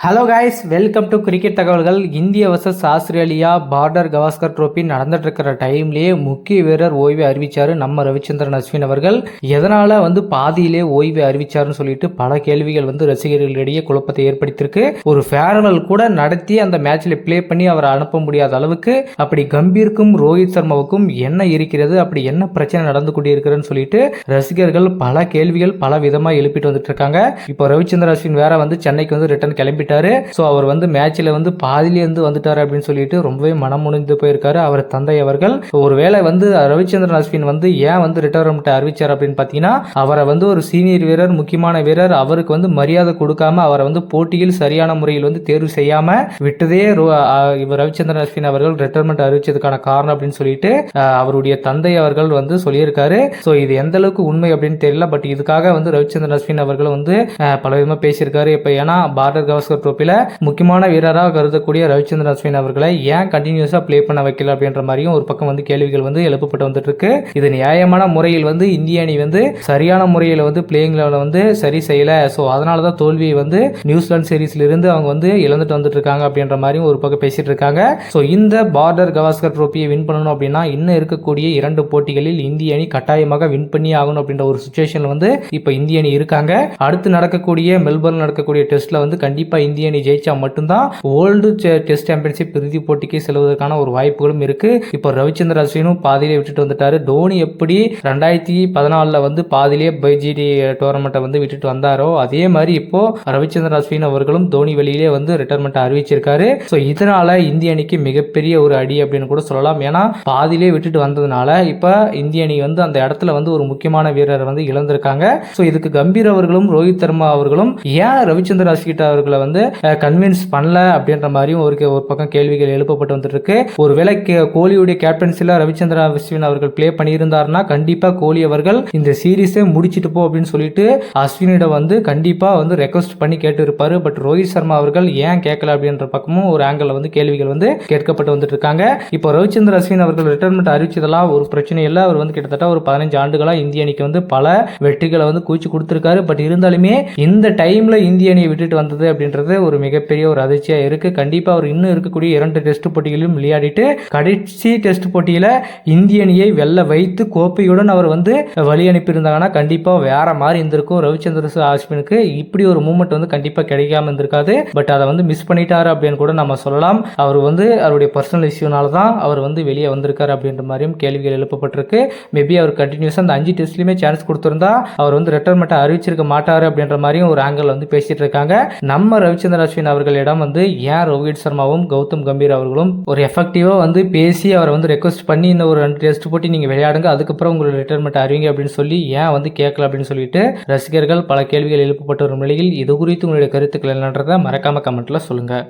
Hello guys welcome to cricket தகவல்கள் India versus Australia Border Gavaskar trophy நடந்துட்டு இருக்கிற டைம்லேயே முக்கிய வீரர் ஓய்வை அறிவிச்சார் நம்ம ரவிச்சந்திரன் அஸ்வின் அவர்கள். எதனால் வந்து பாதியிலே ஓய்வை அறிவிச்சாருன்னு சொல்லிட்டு பல கேள்விகள் வந்து ரசிகர்களிடையே குழப்பத்தை ஏற்படுத்தியிருக்கு. ஒரு ஃபேர்வெல் கூட நடத்தி அந்த மேட்ச்சில் ப்ளே பண்ணி அவரை அனுப்ப முடியாத அளவுக்கு அப்படி கம்பீருக்கும் ரோஹித் சர்மாவுக்கும் என்ன இருக்கிறது? அப்படி என்ன பிரச்சனை நடந்து கொண்டிருக்கிறதுன்னு சொல்லிட்டு ரசிகர்கள் பல கேள்விகள் பல விதமாக எழுப்பிட்டு வந்துட்டு இருக்காங்க இப்போ ரவிச்சந்திரன் அஸ்வின் வேற வந்து சென்னைக்கு வந்து ரிட்டர்ன் கிளம்பி போயிட்டாரு. ஸோ அவர் வந்து மேட்ச்சில் வந்து பாதிலேருந்து வந்துட்டார் அப்படின்னு சொல்லிட்டு ரொம்பவே மனம் முடிந்து போயிருக்காரு அவர் தந்தை அவர்கள். ஒருவேளை வந்து ரவிச்சந்திரன் அஸ்வின் வந்து ஏன் வந்து ரிட்டையர்மெண்ட் அறிவிச்சார் அப்படின்னு பார்த்தீங்கன்னா அவரை வந்து ஒரு சீனியர் வீரர் முக்கியமான வீரர் அவருக்கு வந்து மரியாதை கொடுக்காம அவரை வந்து போட்டியில் சரியான முறையில் வந்து தேர்வு செய்யாம விட்டதே இவர் ரவிச்சந்திரன் அஸ்வின் அவர்கள் ரிட்டையர்மெண்ட் அறிவிச்சதுக்கான காரணம் அப்படின்னு சொல்லிட்டு அவருடைய தந்தை அவர்கள் வந்து சொல்லியிருக்காரு. ஸோ இது எந்த அளவுக்கு உண்மை அப்படின்னு தெரியல பட் இதுக்காக வந்து ரவிச்சந்திரன் அஸ்வின் அவர்கள் வந்து பல விதமாக பேசியிருக்காரு. இப்போ ஏன்னா பார்டர் கவாஸ்கர் ட்ரோப்பியில் முக்கியமான வீரராக கருதக்கூடிய ரவிச்சந்திரன் அஸ்வின் அவர்களை ஏன் கண்டினியூஸாக ப்ளே பண்ண வைக்கல அப்படின்ற மாதிரியும் ஒரு பக்கம் வந்து கேள்விகள் வந்து எழுப்பப்பட்டு வந்துட்டு இருக்கு இது நியாயமான முறையில் வந்து இந்திய அணி வந்து சரியான முறையில் வந்து பிளேயிங் லெவலில் வந்து சரி செய்யல. ஸோ அதனால தான் தோல்வியை வந்து நியூசிலாந்து சீரீஸ்ல இருந்து அவங்க வந்து இழந்துட்டு வந்துட்டு இருக்காங்க அப்படின்ற மாதிரியும் ஒரு பக்கம் பேசிட்டு இருக்காங்க ஸோ இந்த பார்டர் கவாஸ்கர் ட்ரோப்பியை வின் பண்ணணும் அப்படின்னா இன்னும் இருக்கக்கூடிய இரண்டு போட்டிகளில் இந்திய அணி கட்டாயமாக வின் பண்ணி ஆகணும் அப்படின்ற ஒரு சுச்சுவேஷன் வந்து இப்போ இந்திய அணி இருக்காங்க. அடுத்து நடக்கக்கூடிய மெல்பர்ன் நடக்கக்கூடிய டெஸ்ட்ல வந்து கண்டிப்பாக இந்திய அணி ஜெயிச்சா மட்டும்தான் ஓல்டு டெஸ்ட் சாம்பியன்ஷிப் இறுதிப் போட்டிக்கு செல்வதற்கான ஒரு வாய்ப்புகளும் இருக்கு. இப்போ ரவிச்சந்திர அஸ்வினும் பாதியிலே விட்டுட்டு வந்துட்டாரு. தோனி எப்படி ரெண்டாயிரத்தி பதினாலில் வந்து பாதியிலே பைஜிடி டோர்னமெண்ட்டை வந்து விட்டுட்டு வந்தாரோ அதே மாதிரி இப்போ ரவிச்சந்திர அஸ்வின் அவர்களும் தோனி வெளியிலே வந்து ரிட்டைர்மெண்ட் அறிவிச்சிருக்காரு. ஸோ இதனால இந்திய அணிக்கு மிகப்பெரிய ஒரு அடி அப்படின்னு கூட சொல்லலாம். ஏன்னா பாதியிலே விட்டுட்டு வந்ததுனால இப்போ இந்திய அணி வந்து அந்த இடத்துல வந்து ஒரு முக்கியமான வீரரை வந்து இழந்திருக்காங்க. ஸோ இதுக்கு கம்பீர் அவர்களும் ரோஹித் சர்மா அவர்களும் ஏன் ரவிச்சந்திர அஸ்கிட் அவர்களை வந்து கன்வின்ஸ் பண்ணல அப்படின்ற மாதிரியும் ஒரு ஒரு பக்கம் கேள்விகள் எழுப்பப்பட்டு வந்துட்டு இருக்கு ஒருவேளை கோலியுடைய கேப்டன்சில ரவிச்சந்திரா அஸ்வின் அவர்கள் பிளே பண்ணியிருந்தாருன்னா கண்டிப்பா கோலி அவர்கள் இந்த சீரீஸே முடிச்சிட்டு போ அப்படின்னு சொல்லிட்டு அஸ்வினிடம் வந்து கண்டிப்பா வந்து ரெக்வஸ்ட் பண்ணி கேட்டு இருப்பாரு பட் ரோஹித் சர்மா அவர்கள் ஏன் கேட்கல அப்படின்ற பக்கமும் ஒரு ஆங்கிள் வந்து கேள்விகள் வந்து கேட்கப்பட்டு வந்துட்டு இருக்காங்க இப்போ ரவிச்சந்திர அஸ்வின் அவர்கள் ரிட்டைர்மெண்ட் அறிவிச்சதெல்லாம் ஒரு பிரச்சனை இல்லை. அவர் வந்து கிட்டத்தட்ட ஒரு பதினஞ்சு ஆண்டுகளாக இந்திய அணிக்கு வந்து பல வெற்றிகளை வந்து குவிச்சு கொடுத்துருக்காரு. பட் இருந்தாலுமே இந்த டைம்ல இந்திய அணியை விட்டுட்டு வந்தது அப்படின்றது ஒரு மிகப்பெரிய ஒரு அதிர்ச்சியாக இருக்குது கண்டிப்பாக அவர் இன்னும் இருக்கக்கூடிய இரண்டு டெஸ்ட் போட்டிகளிலும் விளையாடிட்டு கடைசி டெஸ்ட் போட்டியில் இந்திய அணியை வெல்ல வைத்து கோப்பையுடன் அவர் வந்து வழி அனுப்பியிருந்தாங்கன்னா கண்டிப்பாக வேற மாதிரி இருந்திருக்கும். ரவிச்சந்திர அஸ்வினுக்கு இப்படி ஒரு மூமெண்ட் வந்து கண்டிப்பாக கிடைக்காம இருந்திருக்காது. பட் அதை வந்து மிஸ் பண்ணிட்டாரு அப்படின்னு கூட நம்ம சொல்லலாம். அவர் வந்து அவருடைய பர்சனல் இஷ்யூனால தான் அவர் வந்து வெளியே வந்திருக்காரு அப்படின்ற மாதிரியும் கேள்விகள் எழுப்பப்பட்டிருக்கு. மேபி அவர் கண்டினியூஸாக அந்த அஞ்சு டெஸ்ட்லையுமே சான்ஸ் கொடுத்துருந்தா அவர் வந்து ரிட்டைர்மெண்ட்டை அறிவிச்சிருக்க மாட்டார் அப்படின்ற மாதிரியும் ஒரு ஆங்கிள் வந்து பேசிட்டு இருக்காங்க. நம்ம ரவி ரவிச்சந்திர அஸ்வின் அவர்களிடம் வந்து ஏன் ரோஹித் சர்மாவும் கௌதம் கம்பீர் அவர்களும் ஒரு எஃபெக்டிவாக வந்து பேசி அவரை வந்து ரெக்வஸ்ட் பண்ணி இந்த ஒரு ரெண்டு டெஸ்ட் போட்டி நீங்கள் விளையாடுங்க அதுக்கப்புறம் உங்களோட ரிட்டைர்மெண்ட் அறிவிங்க அப்படின்னு சொல்லி ஏன் வந்து கேட்கல அப்படின்னு சொல்லிட்டு ரசிகர்கள் பல கேள்விகள் எழுப்பப்பட்டு வரும் நிலையில் இது குறித்து உங்களுடைய கருத்துக்கள் என்னன்றதை மறக்காம கமெண்ட்ல சொல்லுங்கள்